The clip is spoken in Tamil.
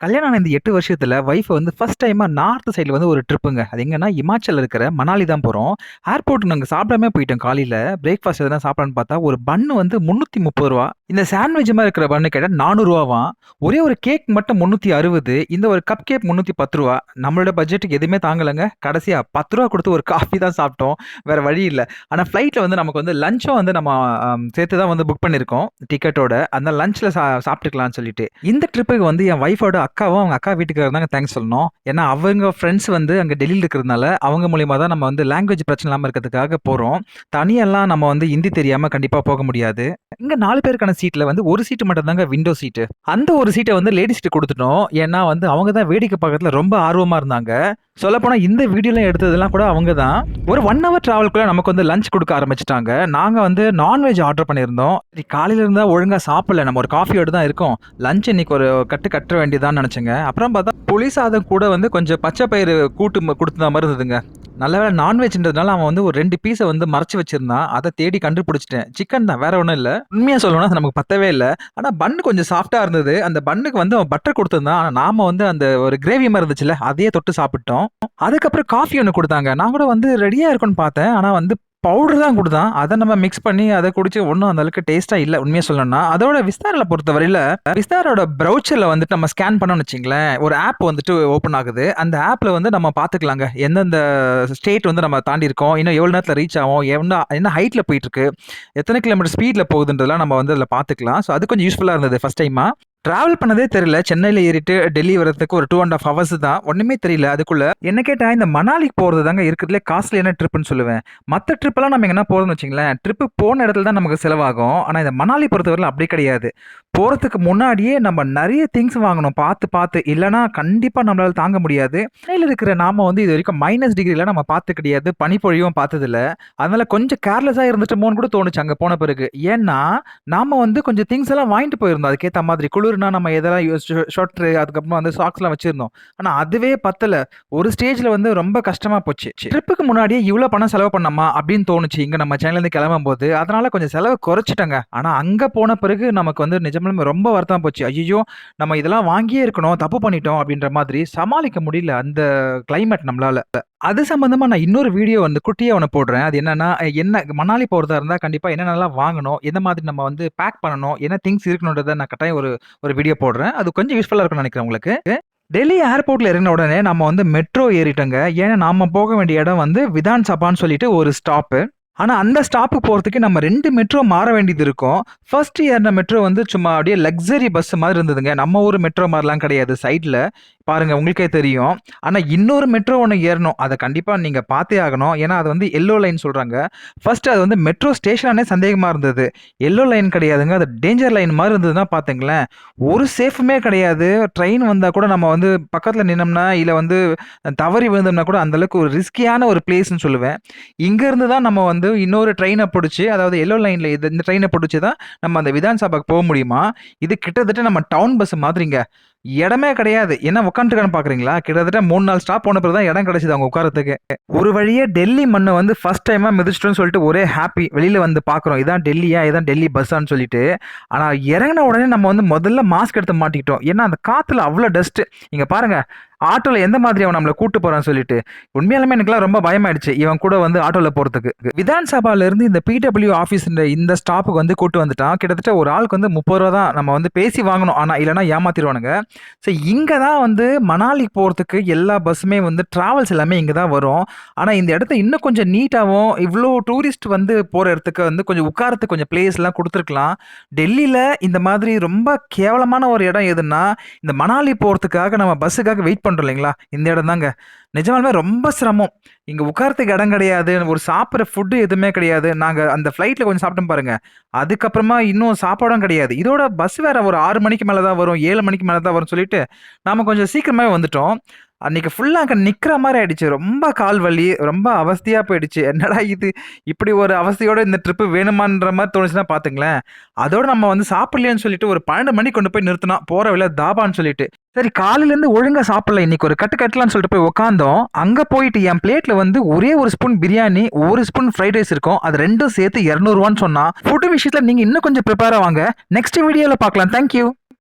கல்யாணம் ஆன இந்த எட்டு வருஷத்தில் ஒய்ஃபை வந்து ஃபர்ஸ்ட் டைமாக நார்த் சைடில் வந்து ஒரு ட்ரிப்புங்க. அது எங்கன்னா இமாச்சல் இருக்கிற மணாலி தான் போகிறோம் ஏர்போர்ட் நாங்கள் சாப்பிடாமே போயிட்டோம் காலையில். பிரேக்ஃபாஸ்ட் எதனா சாப்பிடலான்னு பார்த்தா, ஒரு பன் வந்து முந்நூற்றி முப்பது ரூபா. இந்த சாண்ட்விச் இருக்கிற பன்னு கேட்டால் ரூ. 400வாம். ஒரே ஒரு கேக் மட்டும் 360 இந்த ஒரு கப் கேக் ரூ. 310 நம்மளோட பட்ஜெட்டுக்கு எதுவுமே தாங்கலைங்க கடைசியாக பத்து ரூபா கொடுத்து ஒரு காஃபி தான் சாப்பிட்டோம். வேறு வழி இல்லை ஆனால் ஃப்ளைட்டில் வந்து நமக்கு வந்து லஞ்சும் வந்து நம்ம சேர்த்து தான் வந்து புக் பண்ணியிருக்கோம். டிக்கெட்டோட. அந்த லஞ்சில் சா சாப்பிட்டுக்கலாம்னு சொல்லிட்டு. இந்த ட்ரிப்புக்கு வந்து என் வைஃபோட அக்காவும், அவங்க அக்கா வீட்டுக்கு தாங்க தேங்க்ஸ் சொல்லணும். ஏன்னா அவங்க ஃப்ரெண்ட்ஸ் வந்து அங்கே டெல்லியில் இருக்கிறதுனால, அவங்க மூலியமாக தான் நம்ம வந்து லாங்குவேஜ் பிரச்சனை இல்லாமல் இருக்கிறதுக்காக போகிறோம் தனியெல்லாம் நம்ம வந்து ஹிந்தி தெரியாமல் கண்டிப்பாக போக முடியாது. இங்கே நாலு பேருக்கான சீட்ல வந்து ஒரு சீட் மட்டும் தாங்க விண்டோ சீட்டு. அந்த ஒரு சீட்டை வந்து லேடீஸ்ட்ட கொடுத்துட்டோம் ஏன்னா வந்து அவங்க தான் வேடிக்கை பார்க்கறதுல ரொம்ப ஆர்வமா இருந்தாங்க. சொல்லப்போனா இந்த வீடியோலாம் எடுத்ததெல்லாம் கூட அவங்க தான். ஒரு ஒன் ஹவர் டிராவல்க்குள்ள நமக்கு வந்து லஞ்ச் கொடுக்க ஆரம்பிச்சிட்டாங்க நாங்க வந்து நான்வெஜ் ஆர்டர் பண்ணியிருந்தோம். சரி காலையில இருந்தா ஒழுங்கா சாப்பிடல. நம்ம ஒரு காஃபியோடு தான் இருக்கோம். லஞ்ச் இன்னைக்கு ஒரு கட்டு கட்ட வேண்டியதான்னு நெனச்சேங்க. அப்புறம் பார்த்தா புளி சாதம் கூட வந்து கொஞ்சம் பச்சை பயிறு கூட்டு ம மாதிரி இருந்ததுங்க. நல்ல வேளை நான்வெஜ்ன்றதுனால அவன் வந்து ஒரு ரெண்டு பீஸை வந்து மறைச்சு வச்சிருந்தான். அதை தேடி கண்டுபிடிச்சிட்டேன் சிக்கன் தான் வேற ஒன்றும் இல்லை உண்மையாக சொல்லணும்னா நம்ம நமக்கு பத்தவே இல்லை ஆனால் பன் கொஞ்சம் சாஃப்டாக இருந்தது. அந்த பன்னுக்கு வந்து அவன் பட்டர் கொடுத்துருந்தான் ஆனால் நாம வந்து அந்த ஒரு கிரேவி மாதிரி இருந்துச்சுல்ல, அதையே தொட்டு சாப்பிட்டோம். அதுக்கப்புறம் காஃபி ஒன்று கொடுத்தாங்க நான் கூட வந்து ரெடியாக இருக்கும்னு பார்த்தேன். ஆனால் வந்து பவுடர் தான் கொடுத்தான் அதை நம்ம மிக்ஸ் பண்ணி அதை குடிச்சு ஒன்றும் அந்த அளவுக்கு டேஸ்ட்டா இல்லை உண்மைய சொல்லணும்னா. அதோட பொறுத்த பொறுத்தவரையில, விஸ்தாரோட ப்ரௌச்சரில் வந்துட்டு நம்ம ஸ்கேன் பண்ணோம்னு வச்சிங்களேன் ஒரு ஆப் வந்துட்டு ஓப்பன் ஆகுது. அந்த ஆப்ல வந்து நம்ம பார்த்துக்கலாங்க. எந்தெந்த ஸ்டேட் வந்து நம்ம தாண்டி இருக்கோம். இன்னும் எவ்வளோ நேரத்தில் ரீச் ஆகும் என்ன என்ன ஹைட்ல போயிட்டுருக்கு. எத்தனை கிலோமீட்டர் ஸ்பீடில் போகுதுன்றதெல்லாம் நம்ம வந்து அதில் பார்த்துக்கலாம். ஸோ அது கொஞ்சம் யூஸ்ஃபுல்லாக இருந்தது ஃபர்ஸ்ட் டைமா. டிராவல் பண்ணதே தெரியல. சென்னையில் ஏறிட்டு டெல்லி வரதுக்கு ஒரு 2 1/2 ஹவர்ஸ் தான். ஒன்றுமே தெரியல அதுக்குள்ள. என்ன கேட்டால் இந்த மணாலிக்கு போகிறது தாங்க இருக்கிறதுலே காஸ்ட்லியான ட்ரிப்புன்னு சொல்லுவேன். மற்ற ட்ரிப்பெல்லாம் நம்ம எங்கனா போகிறோம்னு வச்சிங்களேன் ட்ரிப்பு போன இடத்துல தான் நமக்கு செலவாகும். ஆனால் இந்த மணாலி பொறுத்தவரையில அப்படி கிடையாது. போகிறதுக்கு முன்னாடியே நம்ம நிறைய திங்ஸ் வாங்கணும் பார்த்து பார்த்து. இல்லைனா கண்டிப்பாக நம்மளால் தாங்க முடியாது. சென்னையில் இருக்கிற நாம வந்து இது வரைக்கும் மைனஸ் டிகிரிலாம் நம்ம பார்த்து கிடையாது. பனிப்பொழியும் பார்த்ததில்ல. அதனால் கொஞ்சம் கேர்லெஸ்ஸாக இருந்துட்டோமோன்னு கூட தோணுச்சு அங்கே போன பிறகு. ஏன்னா, நாம் வந்து கொஞ்சம் திங்ஸ் எல்லாம் வாங்கிட்டு போயிருந்தோம். அதுக்கேற்ற மாதிரி. குளிர்னா நம்ம எதெல்லாம் ஷொட்ரு அதுக்கப்புறமா வந்து சாக்ஸ்லாம் வச்சிருந்தோம். ஆனா அதுவே பத்தல. ஒரு ஸ்டேஜ்ல வந்து ரொம்ப கஷ்டமா போச்சு. ட்ரிப்புக்கு முன்னாடியே இவ்ளோ பணம் செலவு பண்ணோமா அப்படின்னு தோணுச்சு. இங்க நம்ம சென்னையிலேருந்து கிளம்பும்போது. அதனால கொஞ்சம் செலவு குறைச்சுட்டேங்க. ஆனா அங்க போன பிறகு நமக்கு வந்து நிஜமாலுமே ரொம்ப வருத்தமா போச்சு. ஐய்யய்யோ! நம்ம இதெல்லாம் வாங்கியே இருக்கணும். தப்பு பண்ணிட்டோம் அப்படின்ற மாதிரி சமாளிக்க முடியல. அந்த கிளைமேட் நம்மளால. அது சம்மந்தமாக நான் இன்னொரு வீடியோ வந்து குட்டியா ஒன்று போடுறேன். அது என்னன்னா, என்ன மணாலி போறதா இருந்தா கண்டிப்பா என்னென்னலாம் வாங்கணும்? எந்த மாதிரி நம்ம வந்து பேக் பண்ணணும்? என்ன திங்ஸ் இருக்கணுன்றத நான் கட்டாயம் ஒரு ஒரு வீடியோ போடுறேன். அது கொஞ்சம் யூஸ்ஃபுல்லா இருக்கும்னு நினைக்கிறேன் உங்களுக்கு. டெல்லி ஏர்போர்ட்டில் இறங்குன உடனே நம்ம வந்து மெட்ரோ ஏறிட்டோங்க. ஏன்னா நம்ம போக வேண்டிய இடம் வந்து விதான் சபான்னு சொல்லிட்டு ஒரு ஸ்டாப்பு. ஆனால் அந்த ஸ்டாப்புக்கு போகிறதுக்கு நம்ம ரெண்டு மெட்ரோ மாற வேண்டியது இருக்கும். ஃபர்ஸ்ட் ஏறின மெட்ரோ வந்து சும்மா அப்படியே லக்ஸரி பஸ் மாதிரி இருந்ததுங்க. நம்ம ஊர் மெட்ரோ மாதிரிலாம் கிடையாது. சைடில் பாருங்க உங்களுக்கே தெரியும். ஆனா இன்னொரு மெட்ரோ ஒன்று ஏறணும். அதை கண்டிப்பா நீங்க பார்த்தே ஆகணும். ஏன்னா அது வந்து எல்லோ லைன் சொல்றாங்க. ஃபர்ஸ்ட் அது வந்து மெட்ரோ ஸ்டேஷனே சந்தேகமா இருந்தது. எல்லோ லைன் கிடையாதுங்க. அது டேஞ்சர் லைன் மாதிரி இருந்ததுன்னா பார்த்துங்களேன். ஒரு சேஃபுமே கிடையாது. ட்ரெயின் வந்தா கூட நம்ம வந்து பக்கத்துல நின்னோம்னா, இல்ல வந்து தவறி விழுந்தோம்னா கூட அந்த அளவுக்கு ஒரு ரிஸ்கியான ஒரு பிளேஸ்ன்னு சொல்லுவேன். இங்க இருந்து தான் நம்ம வந்து இன்னொரு ட்ரெயினை பிடிச்சி அதாவது எல்லோ லைன்ல இது இந்த ட்ரெயினை பிடிச்சி தான் நம்ம அந்த விதான் சபாக்கு போக முடியுமா? இது கிட்டத்தட்ட நம்ம டவுன் பஸ் மாதிரிங்க. இடமே கிடையாது. என்ன உட்காந்துருக்கான்னு பார்க்குறீங்களா? கிட்டத்தட்ட 3, 4 ஸ்டாப் போன பிறகு தான் இடம் கிடைச்சது அவங்க உட்காரத்துக்கு ஒரு வழியே டெல்லி மண்ணை வந்து ஃபர்ஸ்ட் டைமா மிதிச்சிட்டோம்னு சொல்லிட்டு ஒரே ஹாப்பி வெளியில வந்து பார்க்குறோம். இதான் டெல்லியா? இதான் டெல்லி பஸ்ஸான்னு சொல்லிட்டு. ஆனா இறங்குன உடனே நம்ம வந்து முதல்ல மாஸ்க் எடுத்து மாட்டிக்கிட்டோம். ஏன்னா அந்த காத்துல அவ்வளோ டஸ்ட். இங்க பாருங்க. ஆட்டோவில் எந்த மாதிரி அவன் நம்மளை கூட்டு போகிறான்னு சொல்லிட்டு. உண்மையாலுமே எனக்குலாம் ரொம்ப பயமாயிடுச்சு. இவன் கூட வந்து ஆட்டோவில் போகிறதுக்கு விதான் சபாலேருந்து இந்த பிடபிள்யூ ஆஃபீஸ்ன்ற இந்த ஸ்டாப்புக்கு வந்து கூட்டு வந்துட்டான். கிட்டத்தட்ட ஒரு ஆளுக்கு வந்து முப்பது ரூபா தான் நம்ம வந்து பேசி வாங்கணும். ஆனால் இல்லைனா ஏமாத்திடுவானுங்க ஸோ இங்கே தான் வந்து மணாலி போகிறதுக்கு எல்லா பஸ்ஸுமே வந்து ட்ராவல்ஸ் எல்லாமே இங்கே தான் வரும். ஆனால் இந்த இடத்த இன்னும் கொஞ்சம் நீட்டாகவும் இவ்வளோ டூரிஸ்ட் வந்து போகிற இடத்துக்கு வந்து கொஞ்சம் உட்காரத்துக்கு கொஞ்சம் பிளேஸ்லாம் கொடுத்துருக்கலாம் டெல்லியில் இந்த மாதிரி ரொம்ப கேவலமான ஒரு இடம் எதுன்னா, இந்த மணாலி போகிறதுக்காக நம்ம பஸ்ஸுக்காக வெயிட் பண்ணுறோம் இல்லைங்களா? இந்த இடம் தாங்க. நிஜமாலுமே ரொம்ப சிரமம். இங்கே உட்காரத்துக்கு இடம் கிடையாது. ஒரு சாப்பிட்ற ஃபுட்டு எதுவுமே கிடையாது. நாங்கள் அந்த ஃப்ளைட்டில் கொஞ்சம் சாப்பிட்டோம் பாருங்க. அதுக்கப்புறமா இன்னும் சாப்பாடும் கிடையாது. இதோட பஸ் வேற ஒரு ஆறு மணிக்கு மேலே தான் வரும். ஏழு மணிக்கு மேலே தான் வரும்னு சொல்லிட்டு, நம்ம கொஞ்சம் சீக்கிரமாகவே வந்துட்டோம். அன்னைக்கு ஃபுல்லாக அங்கே நிற்கிற மாதிரி ஆகிடுச்சு ரொம்ப கால் வலி. ரொம்ப அவஸ்தியாக போயிடுச்சு. என்னடா இது? இப்படி ஒரு அவஸ்தையோடு இந்த ட்ரிப்பு வேணுமான்ற மாதிரி தோணுச்சுன்னா பார்த்துங்களேன். அதோட நம்ம வந்து சாப்பிடலையேன்னு சொல்லிட்டு ஒரு 12 மணிக்கு கொண்டு போய் நிறுத்தினா போகிற வழியில் தாபான்னு சொல்லிட்டு. சரி காலையிலேருந்து ஒழுங்காக சாப்பிடல. இன்னைக்கு ஒரு கட்டு கட்டலான்னு சொல்லிட்டு போய் உட்காந்தோம் அங்கே போயிட்டு என் பிளேட்டில் வந்து ஒரே ஒரு ஸ்பூன் பிரியாணி, ஒரு ஸ்பூன் ஃப்ரைட் ரைஸ் இருக்கும். அது ரெண்டும் சேர்த்து இரநூறுவான்னு சொன்னால் ஃபுட்டு விஷயத்தில் நீங்கள் இன்னும் கொஞ்சம் ப்ரிப்பேர் வாங்க. நெக்ஸ்ட் வீடியோவில் பார்க்கலாம். Thank you.